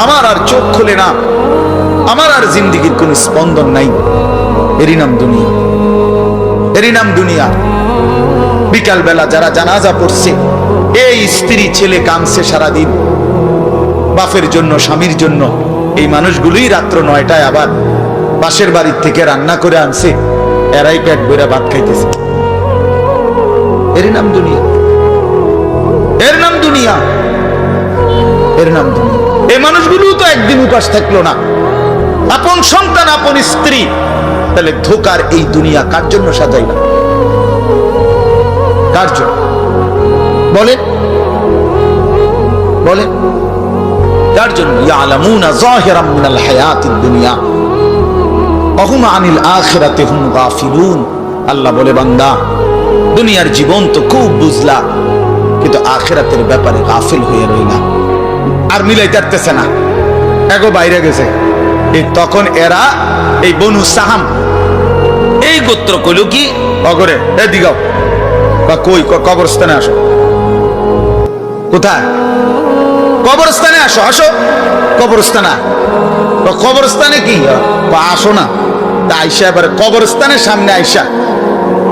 আমার আর চোখ খুলে না। আমার আর জিন্দিগির কোন স্পন্দন নাই। এরই নাম দুনিয়া। এরই নাম দুনিয়া। বিকাল বেলা যারা জানাজা পড়ছে, এই স্ত্রী ছেলে কামছে সারাদিন। বাপের জন্য, স্বামীর জন্য। এই মানুষগুলোই রাত্র নয়টায় আবার পাশের বাড়ির থেকে রান্না করে আনছে। এরাই পেট বইরা ভাত খাইতেছে। এরই নাম দুনিয়া। এর নাম দুনিয়া। এর নাম দুনিয়া। মানুষগুলো তো একদিন উপাস থাকল না। আপন সন্তান, আপন স্ত্রী, তাহলে ধোকার এই দুনিয়া কার জন্য সাজাইলাম? কার জন্য? বলেন। বলেন। কার জন্য? ইয়ালামুনা যাহিরাম মিনাল হায়াতিদ দুনিয়া। অহুম আনিল আখিরাতে হুম গাফিলুন। আল্লাহ বলে, বান্দা, দুনিয়ার জীবন তো খুব বুঝলা, কিন্তু আখিরাতের ব্যাপারে গাফিল হয়ে রইলা। আর মিলাইতে পারতেছে না। এগো বাইরে গেছে। এই তখন এরা এই বনু সাহাম। এই গোত্র কইল কি? অগরে এ দিগাও বা কই কবরস্থানে আসো। কোথায়? কবরস্থানে আসো আসো। কবরস্থানে। কবরস্থানে কি? বা আসো না। তা আইসা এবারে কবরস্থানের সামনে আইসা।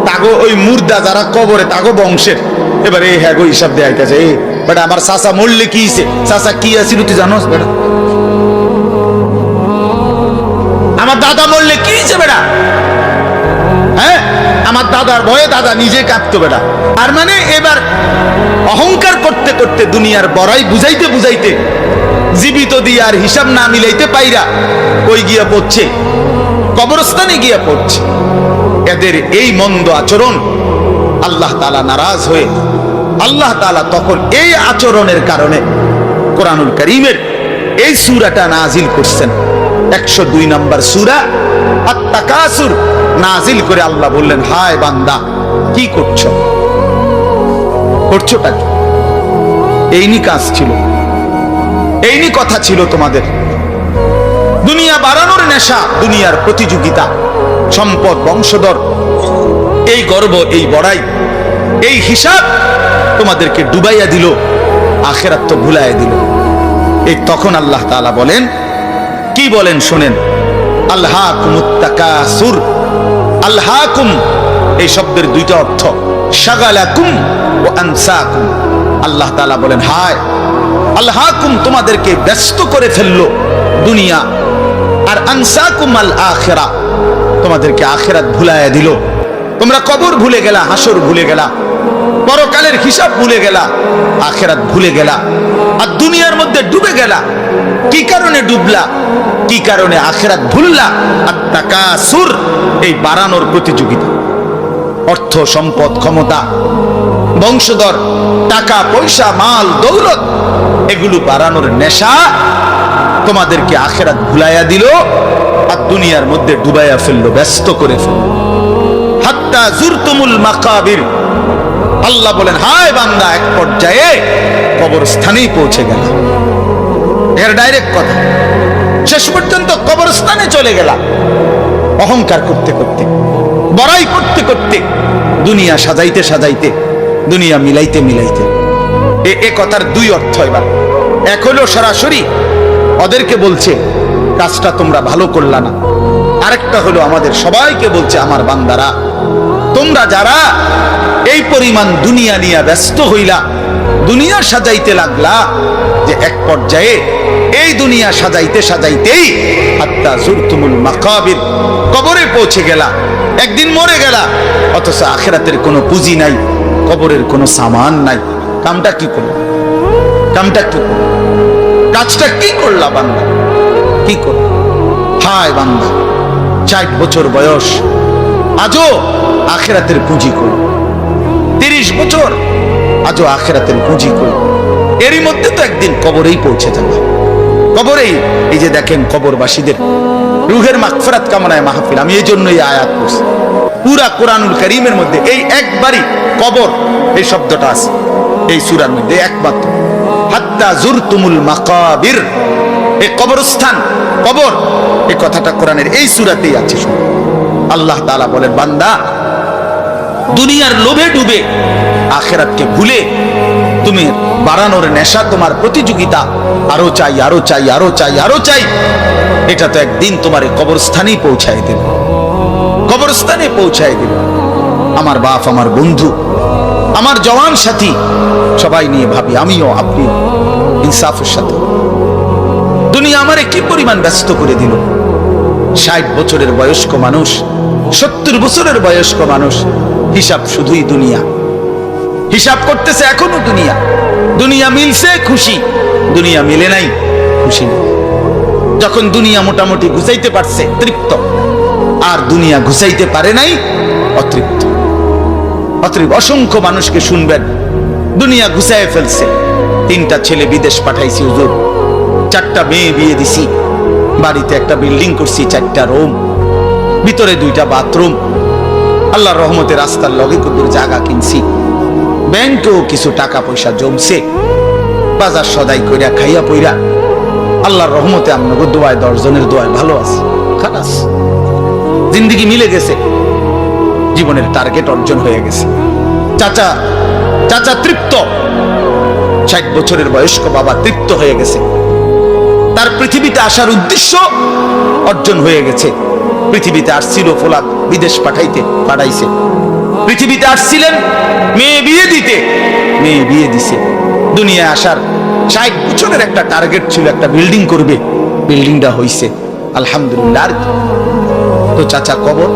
তাগো ওই মুর্দা যারা কবরে তাগো বংশের। এবারে এই হ্যাগো হিসাব দিয়ে আইতেছে এই বেটা, আমার চাচা মরলে কি চাচা কি আছিল তুই জানোস বেটা। আমার দাদা মরলে কি বেটা? হ্যাঁ? আমার দাদার ভয়ে দাদা নিজে কাঁপতো বেটা। আর মানে এবার অহংকার করতে করতে দুনিয়ার বড়াই বুঝাইতে বুঝাইতে জীবিত দিয়ে আর হিসাব না মিলাইতে পাইরা কই গিয়া পড়ছে? কবরস্থানে গিয়া পড়ছে। এদের এই মন্দ আচরণ আল্লাহ তালা নারাজ হয়ে আল্লাহ তালা তখন এই আচরণের কারণে কোরআনুল করিমের এই সুরাটা নাজিল করছেন। একশো দুই নম্বর সুরা আত্মাকাসুর নাজিল করে আল্লাহ বললেন, হায় বান্দা, কি করছ? করছোটা কি? কাজ ছিল। এইনি কথা ছিল তোমাদের। দুনিয়া বাড়ানোর নেশা, দুনিয়ার প্রতিযোগিতা, সম্পদ, বংশধর, এই গর্ব, এই বড়াই, এই হিসাব তোমাদেরকে ডুবাইয়া দিল, আখেরাত তো ভুলাইয়া দিল। এই তখন আল্লাহ তাআলা বলেন, কি বলেন শোনেন এই শব্দের দুইটা অর্থ, শাগালাকুম ও আনসাকুম। আল্লাহ তাআলা বলেন, হায় তোমাদেরকে ব্যস্ত করে ফেলল দুনিয়া, আর আনসাকুম আল আখেরা, তোমাদেরকে আখেরাত ভুলাইয়া দিল। তোমরা কবর ভুলে গেলা হাসর ভুলে গেলা পরকালের হিসাব ভুলে গেলা, আখেরাত ভুলে গেলা, আর দুনিয়ার মধ্যে ডুবে গেলা। কি কারণে ডুবলা? কি কারণে আখেরাত ভুললা? আর টাকা সুর এই বাড়ানোর প্রতিযোগিতা। অর্থ, সম্পদ, ক্ষমতা, বংশধর, টাকা, পয়সা, মাল, দৌলত, এগুলো বাড়ানোর নেশা তোমাদেরকে আখেরাত ভুলাইয়া দিল, আর দুনিয়ার মধ্যে ডুবাইয়া ফেলল, ব্যস্ত করে ফেলল। হাত্তা জুরতুমুল মাকাবির আল্লাহ বলেন, হায় বান্দা, এক পর্যায়ে কবরস্থানেই পৌঁছে গেল। এর ডাইরেক্ট কথা, শেষ পর্যন্ত কবরস্থানে চলে গেলা। অহংকার করতে করতে, বড়াই করতে করতে, দুনিয়া সাজাইতে সাজাইতে, দুনিয়া মিলাইতে মিলাইতে। এ এ কথার দুই অর্থ এবার। এক হলো সরাসরি, ওদেরকে বলছে, কাজটা তোমরা ভালো করলা না। আরেকটা হলো আমাদের সবাইকে বলছে, আমার বান্দারা, তোমরা যারা এই পরিমাণ দুনিয়া নিয়ে ব্যস্ত হইলা, দুনিয়া সাজাইতে লাগলা যে এক পর্যায়ে এই দুনিয়া সাজাইতে সাজাইতেই আত্মা জুরতুমুল মাকাবির কবরে পৌঁছে গেলা। একদিন মরে গেলা, অথচ আখেরাতের কোনো পুঁজি নাই, কবরের কোনো সামান নাই। কামটা কি করল? কামটা কি করল? কাজটা কি করলা বান্দা? কি করল? হায় বান্দা, ষাট বছর বয়স, আজও আখেরাতের পুঁজি করল আজও আখেরাতের পুঁজি করল এরই মধ্যে তো একদিন কবরেই পৌঁছে যাবে। কবরেই এই যে দেখেন কবরবাসীদের রুহের মাগফিরাত কামনায় মাহফিল। আমি এই জন্যই আয়াত করছি পুরা কোরআনুল করিমের মধ্যে এই একবারই কবর, এই শব্দটা আছে। এই সূরার মধ্যে একমাত্র হাত্তা জুরতুমুল মাকাবির। এই কবরস্থান, কবর। এই কথাটা কোরআনের এই সূরাতেই আছে আল্লাহ তাআলা বলেন, বান্দা দুনিয়ার লোভে ডুবে আখেরাতকে ভুলে তুমি বাড়ানোর নেশা তোমার প্রতিযোগিতা। আরও চাই আরও চাই আরও চাই আরও চাই। এটা তো একদিন তোমার কবরস্থানেই পৌঁছায় দেবে। কবরস্থানে পৌঁছায় দেবে। আমার বাপ, আমার বন্ধু, আমার জওয়ান সাথী, সবাই নিয়ে ভাবি, আমিও আপনিও ইনসাফের সাথে। দুনিয়া আমারে কি পরিমাণ ব্যস্ত করে দিল? ষাট বছরের বয়স্ক মানুষ, সত্তর বছরের বয়স্ক মানুষ হিসাব শুধুই দুনিয়া। হিসাব করতেছে এখনও দুনিয়া। দুনিয়া মিলছে, খুশি। দুনিয়া মিলে নাই, খুশি যখন দুনিয়া মোটামুটি ঘুষাইতে পারছে, তৃপ্ত। আর দুনিয়া ঘুষাইতে পারে নাই, অতৃপ্ত। অতৃপ্ত। অসংখ্য মানুষকে শুনবেন, দুনিয়া ঘুষায় ফেলছে। তিনটা ছেলে বিদেশ পাঠাইছি, হুজুর। চারটা মেয়ে বিয়ে দিছি। বাড়িতে একটা বিল্ডিং করছি, চারটা রুম। ভিতরে দুইটা বাথরুম। আল্লাহর রহমতে রাস্তার লগে কুকুর জায়গা কিনছি। ব্যাংকেও কিছু টাকা পয়সা জমছে। বাজার সদাই কইরা, খাইয়া পইরা। আল্লাহর রহমতে আপনাকে দোয়ায় দশজনের দোয়ায় ভালো আছে। খালাস জিন্দিগি মিলে গেছে। জীবনের টার্গেট অর্জন হয়ে গেছে। চাচা চাচা তৃপ্ত। ষাট বছরের বয়স্ক বাবা তৃপ্ত হয়ে গেছে। তার পৃথিবীতে আসার উদ্দেশ্য অর্জন হয়ে গেছে। পৃথিবীতে আসছিল ফোলাদ বিদেশ পাঠাইতে, পাঠাইছে। পৃথিবীতে আসছিলেন, মেয়ে বিয়ে দিতে। মেয়ে বিয়ে দিছে। দুনিয়ায় আসার ষাট বছরের একটা টার্গেট ছিল, একটা বিল্ডিং করবে। বিল্ডিংটা হইছে, আলহামদুলিল্লাহ। তো চাচা কবর